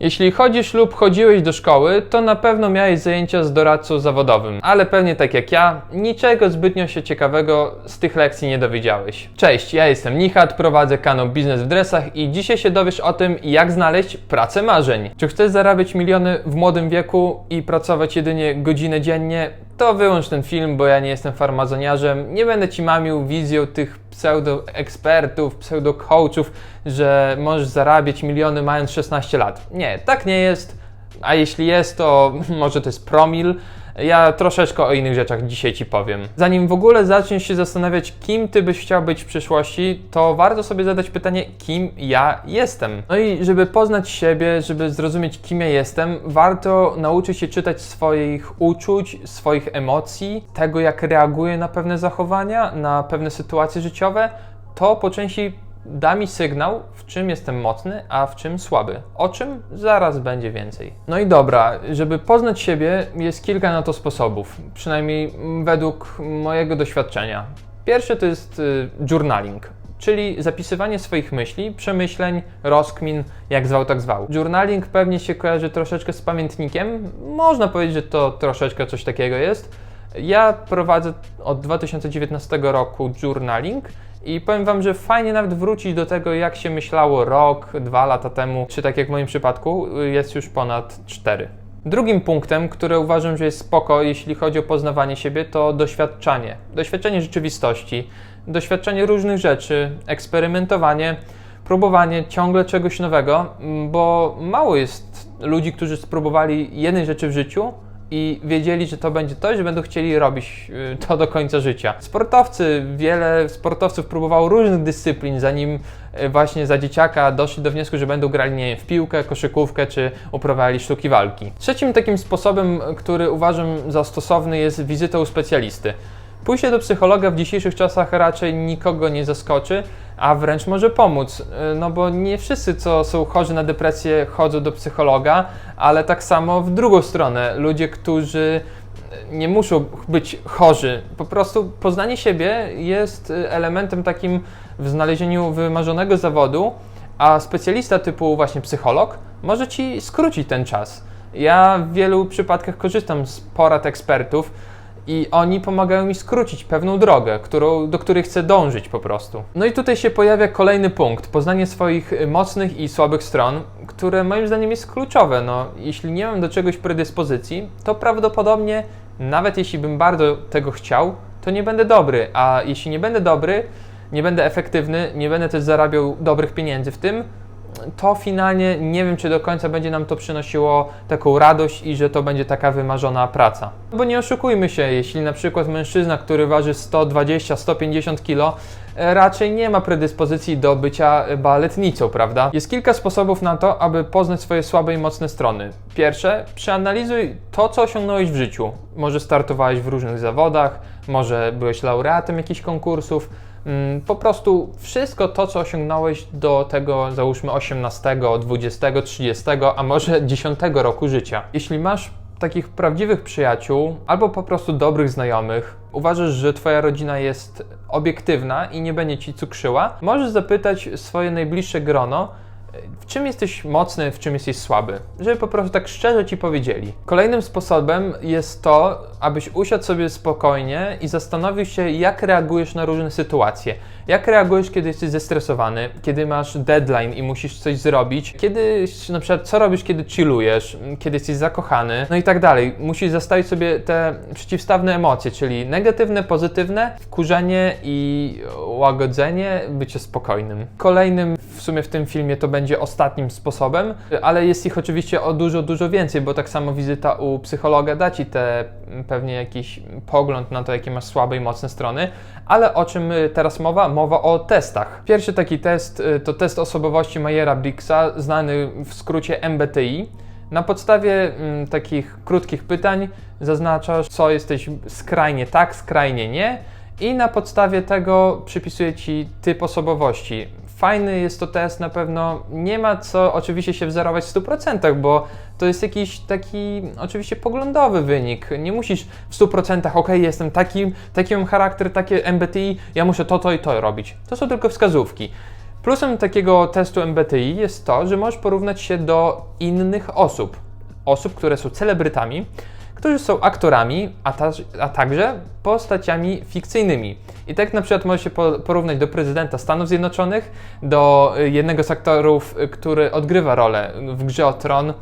Jeśli chodzisz lub chodziłeś do szkoły, to na pewno miałeś zajęcia z doradcą zawodowym, ale pewnie tak jak ja, niczego zbytnio się ciekawego z tych lekcji nie dowiedziałeś. Cześć, ja jestem Nichat, prowadzę kanał Biznes w Dresach i dzisiaj się dowiesz o tym, jak znaleźć pracę marzeń. Czy chcesz zarabiać miliony w młodym wieku i pracować jedynie godzinę dziennie? To wyłącz ten film, bo ja nie jestem farmazoniarzem. Nie będę ci mamił wizją tych pseudo-ekspertów, pseudo-coachów, że możesz zarabiać miliony mając 16 lat. Nie, tak nie jest. A jeśli jest, to może to jest promil. Ja troszeczkę o innych rzeczach dzisiaj Ci powiem. Zanim w ogóle zaczniesz się zastanawiać, kim Ty byś chciał być w przyszłości, to warto sobie zadać pytanie, kim ja jestem. No i żeby poznać siebie, żeby zrozumieć, kim ja jestem, warto nauczyć się czytać swoich uczuć, swoich emocji, tego, jak reaguję na pewne zachowania, na pewne sytuacje życiowe. To po części da mi sygnał, w czym jestem mocny, a w czym słaby. O czym zaraz będzie więcej. No i dobra, żeby poznać siebie, jest kilka na to sposobów, przynajmniej według mojego doświadczenia. Pierwszy to jest y, journaling. Czyli zapisywanie swoich myśli, przemyśleń, rozkmin, jak zwał, tak zwał. Journaling pewnie się kojarzy troszeczkę z pamiętnikiem. Można powiedzieć, że to troszeczkę coś takiego jest. Ja prowadzę od 2019 roku journaling i powiem Wam, że fajnie nawet wrócić do tego, jak się myślało rok, dwa lata temu, czy tak jak w moim przypadku, jest już ponad cztery. Drugim punktem, który uważam, że jest spoko, jeśli chodzi o poznawanie siebie, to doświadczanie. Doświadczenie rzeczywistości, doświadczenie różnych rzeczy, eksperymentowanie, próbowanie ciągle czegoś nowego, bo mało jest ludzi, którzy spróbowali jednej rzeczy w życiu, i wiedzieli, że to będzie to, że będą chcieli robić y, to do końca życia. Sportowcy, wiele sportowców próbowało różnych dyscyplin, zanim y, właśnie za dzieciaka doszli do wniosku, że będą grali nie wiem, w piłkę, koszykówkę czy uprawiali sztuki walki. Trzecim takim sposobem, który uważam za stosowny jest wizyta u specjalisty. Pójście do psychologa w dzisiejszych czasach raczej nikogo nie zaskoczy, a wręcz może pomóc. No bo nie wszyscy, co są chorzy na depresję, chodzą do psychologa, ale tak samo w drugą stronę. Ludzie, którzy nie muszą być chorzy. Po prostu poznanie siebie jest elementem takim w znalezieniu wymarzonego zawodu, a specjalista typu właśnie psycholog może ci skrócić ten czas. Ja w wielu przypadkach korzystam z porad ekspertów i oni pomagają mi skrócić pewną drogę, którą, do której chcę dążyć po prostu. No i tutaj się pojawia kolejny punkt, poznanie swoich mocnych i słabych stron, które moim zdaniem jest kluczowe. No, jeśli nie mam do czegoś predyspozycji, to prawdopodobnie nawet jeśli bym bardzo tego chciał, to nie będę dobry, a jeśli nie będę dobry, nie będę efektywny, nie będę też zarabiał dobrych pieniędzy w tym, to finalnie nie wiem, czy do końca będzie nam to przynosiło taką radość i że to będzie taka wymarzona praca. Bo nie oszukujmy się, jeśli na przykład mężczyzna, który waży 120-150 kg, raczej nie ma predyspozycji do bycia baletnicą, prawda? Jest kilka sposobów na to, aby poznać swoje słabe i mocne strony. Pierwsze, przeanalizuj to, co osiągnąłeś w życiu. Może startowałeś w różnych zawodach, może byłeś laureatem jakichś konkursów, po prostu wszystko to, co osiągnąłeś do tego, załóżmy 18, 20, 30, a może 10 roku życia. Jeśli masz takich prawdziwych przyjaciół albo po prostu dobrych znajomych, uważasz, że Twoja rodzina jest obiektywna i nie będzie Ci cukrzyła, możesz zapytać swoje najbliższe grono, w czym jesteś mocny, w czym jesteś słaby, żeby po prostu tak szczerze ci powiedzieli. Kolejnym sposobem jest to, abyś usiadł sobie spokojnie i zastanowił się, jak reagujesz na różne sytuacje. Jak reagujesz, kiedy jesteś zestresowany, kiedy masz deadline i musisz coś zrobić, kiedy na przykład co robisz, kiedy chillujesz, kiedy jesteś zakochany, no i tak dalej. Musisz zastawić sobie te przeciwstawne emocje, czyli negatywne, pozytywne, wkurzenie i łagodzenie, bycie spokojnym. Kolejnym w sumie w tym filmie to będzie ostatnim sposobem, ale jest ich oczywiście o dużo, dużo więcej, bo tak samo wizyta u psychologa da Ci te pewnie jakiś pogląd na to, jakie masz słabe i mocne strony, ale o czym teraz mowa? Mowa o testach. Pierwszy taki test y, to test osobowości Mayera-Briggsa, znany w skrócie MBTI. Na podstawie mm, takich krótkich pytań zaznaczasz, co jesteś skrajnie tak, skrajnie nie, i na podstawie tego przypisuje ci typ osobowości fajny jest to test na pewno. Nie ma co oczywiście się wzorować w 100%, bo to jest jakiś taki oczywiście poglądowy wynik. Nie musisz w 100% ok, jestem takim, taki mam charakter, takie MBTI, ja muszę to, to i to robić. To są tylko wskazówki. Plusem takiego testu MBTI jest to, że możesz porównać się do innych osób. Osób, które są celebrytami, którzy są aktorami, a, ta, a także postaciami fikcyjnymi. I tak na przykład może się po- porównać do prezydenta Stanów Zjednoczonych, do jednego z aktorów, który odgrywa rolę w grze o tron.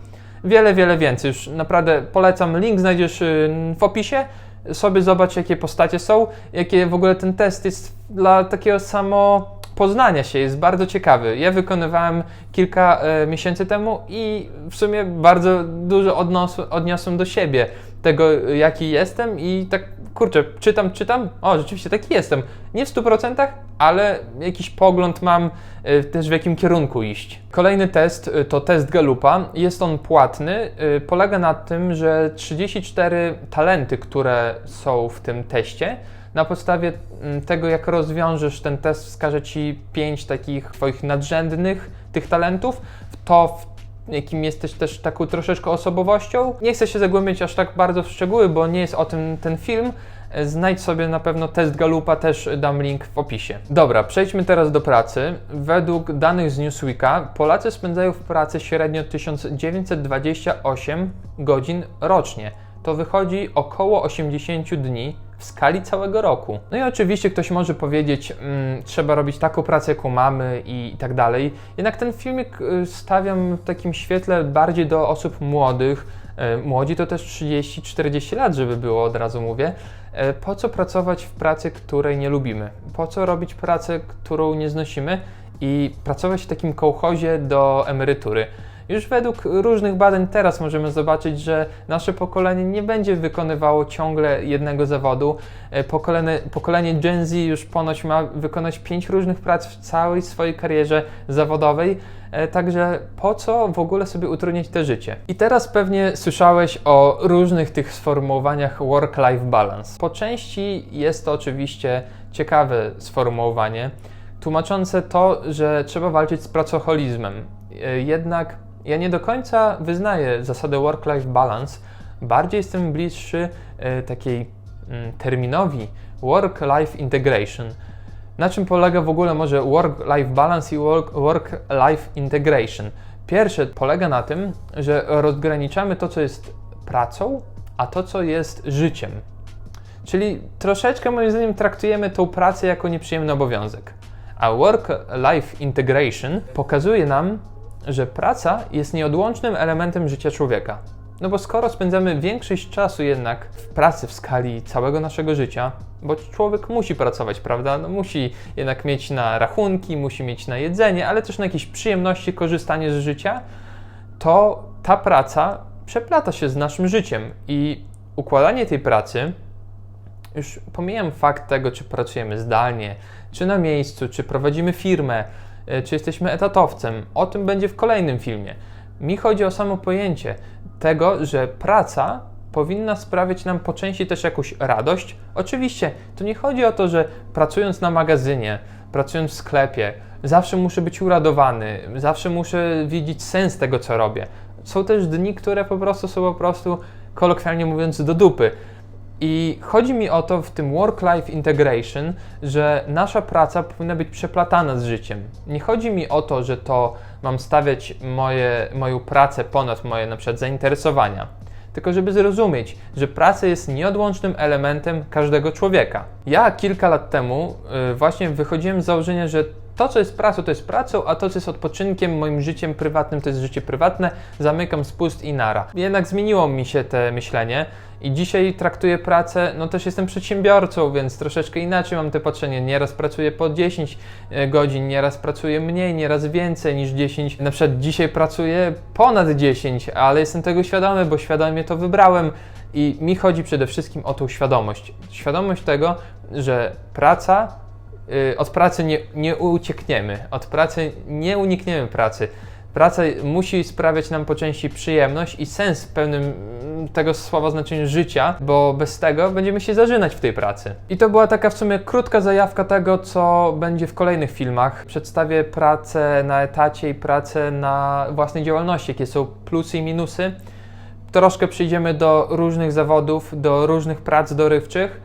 Wiele, wiele więcej. Już naprawdę polecam. Link znajdziesz y, w opisie. Sobie zobacz, jakie postacie są, jakie w ogóle ten test jest dla takiego samo poznania się jest bardzo ciekawy. Ja wykonywałem kilka e, miesięcy temu i w sumie bardzo dużo odnos- odniosłem do siebie tego, jaki jestem i tak, kurczę, czytam, czytam, o, rzeczywiście taki jestem. Nie w 100%, ale jakiś pogląd mam e, też w jakim kierunku iść. Kolejny test e, to test Galupa. Jest on płatny. E, Polega na tym, że 34 talenty, które są w tym teście, na podstawie mm, tego, jak rozwiążesz ten test, wskaże Ci pięć takich Twoich nadrzędnych tych talentów, to, w jakim jesteś też taką troszeczkę osobowością. Nie chcę się zagłębiać aż tak bardzo w szczegóły, bo nie jest o tym ten film. Znajdź sobie na pewno test Galupa, też dam link w opisie. Dobra, przejdźmy teraz do pracy. Według danych z Newsweeka Polacy spędzają w pracy średnio 1928 godzin rocznie. To wychodzi około 80 dni w skali całego roku. No i oczywiście ktoś może powiedzieć, mm, trzeba robić taką pracę, jaką mamy i tak dalej. Jednak ten filmik y, stawiam w takim świetle bardziej do osób młodych. E, Młodzi to też 30-40 lat, żeby było, od razu mówię. E, Po co pracować w pracy, której nie lubimy? Po co robić pracę, którą nie znosimy i pracować w takim kołchozie do emerytury? Już według różnych badań teraz możemy zobaczyć, że nasze pokolenie nie będzie wykonywało ciągle jednego zawodu. E, Pokolenie, pokolenie Gen Z już ponoć ma wykonać pięć różnych prac w całej swojej karierze zawodowej. E, Także po co w ogóle sobie utrudniać to życie? I teraz pewnie słyszałeś o różnych tych sformułowaniach work-life balance. Po części jest to oczywiście ciekawe sformułowanie, tłumaczące to, że trzeba walczyć z pracoholizmem. E, Jednak ja nie do końca wyznaję zasadę work-life balance. Bardziej jestem bliższy e, takiej mm, terminowi work-life integration. Na czym polega w ogóle może work-life balance i work- work-life integration? Pierwsze polega na tym, że rozgraniczamy to, co jest pracą, a to, co jest życiem. Czyli troszeczkę moim zdaniem traktujemy tą pracę jako nieprzyjemny obowiązek. A work-life integration pokazuje nam, że praca jest nieodłącznym elementem życia człowieka. No bo skoro spędzamy większość czasu jednak w pracy w skali całego naszego życia, bo człowiek musi pracować, prawda? No musi jednak mieć na rachunki, musi mieć na jedzenie, ale też na jakieś przyjemności, korzystanie z życia, to ta praca przeplata się z naszym życiem i układanie tej pracy już pomijam fakt tego, czy pracujemy zdalnie, czy na miejscu, czy prowadzimy firmę, czy jesteśmy etatowcem. O tym będzie w kolejnym filmie. Mi chodzi o samo pojęcie tego, że praca powinna sprawiać nam po części też jakąś radość. Oczywiście, to nie chodzi o to, że pracując na magazynie, pracując w sklepie, zawsze muszę być uradowany, zawsze muszę widzieć sens tego, co robię. Są też dni, które po prostu są po prostu, kolokwialnie mówiąc, do dupy. I chodzi mi o to w tym work-life integration, że nasza praca powinna być przeplatana z życiem. Nie chodzi mi o to, że to mam stawiać moje, moją pracę ponad moje na przykład zainteresowania. Tylko żeby zrozumieć, że praca jest nieodłącznym elementem każdego człowieka. Ja kilka lat temu y, właśnie wychodziłem z założenia, że to, co jest pracą, to jest pracą, a to, co jest odpoczynkiem, moim życiem prywatnym, to jest życie prywatne. Zamykam spust i nara. Jednak zmieniło mi się te myślenie i dzisiaj traktuję pracę, no też jestem przedsiębiorcą, więc troszeczkę inaczej mam te patrzenie. Nieraz pracuję po 10 e, godzin, nieraz pracuję mniej, nieraz więcej niż 10. Na przykład dzisiaj pracuję ponad 10, ale jestem tego świadomy, bo świadomie to wybrałem. I mi chodzi przede wszystkim o tą świadomość. Świadomość tego, że praca y, od pracy nie, nie uciekniemy, od pracy nie unikniemy pracy. Praca musi sprawiać nam po części przyjemność i sens w pełnym mm, tego słowa znaczeniu życia, bo bez tego będziemy się zażynać w tej pracy. I to była taka w sumie krótka zajawka tego, co będzie w kolejnych filmach. Przedstawię pracę na etacie i pracę na własnej działalności, jakie są plusy i minusy. Troszkę przyjdziemy do różnych zawodów, do różnych prac dorywczych.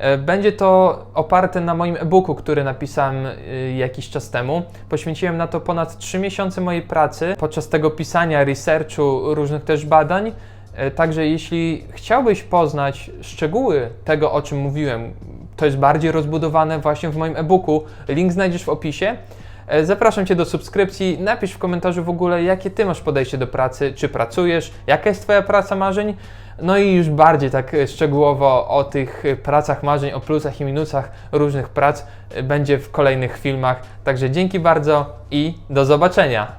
E, Będzie to oparte na moim e-booku, który napisałem y, jakiś czas temu. Poświęciłem na to ponad 3 miesiące mojej pracy podczas tego pisania, researchu, różnych też badań. E, Także jeśli chciałbyś poznać szczegóły tego, o czym mówiłem, to jest bardziej rozbudowane właśnie w moim e-booku. Link znajdziesz w opisie. E, Zapraszam Cię do subskrypcji. Napisz w komentarzu w ogóle, jakie Ty masz podejście do pracy, czy pracujesz, jaka jest Twoja praca marzeń. No i już bardziej tak e, szczegółowo o tych e, pracach marzeń, o plusach i minusach różnych prac będzie w kolejnych filmach. Także dzięki bardzo i do zobaczenia.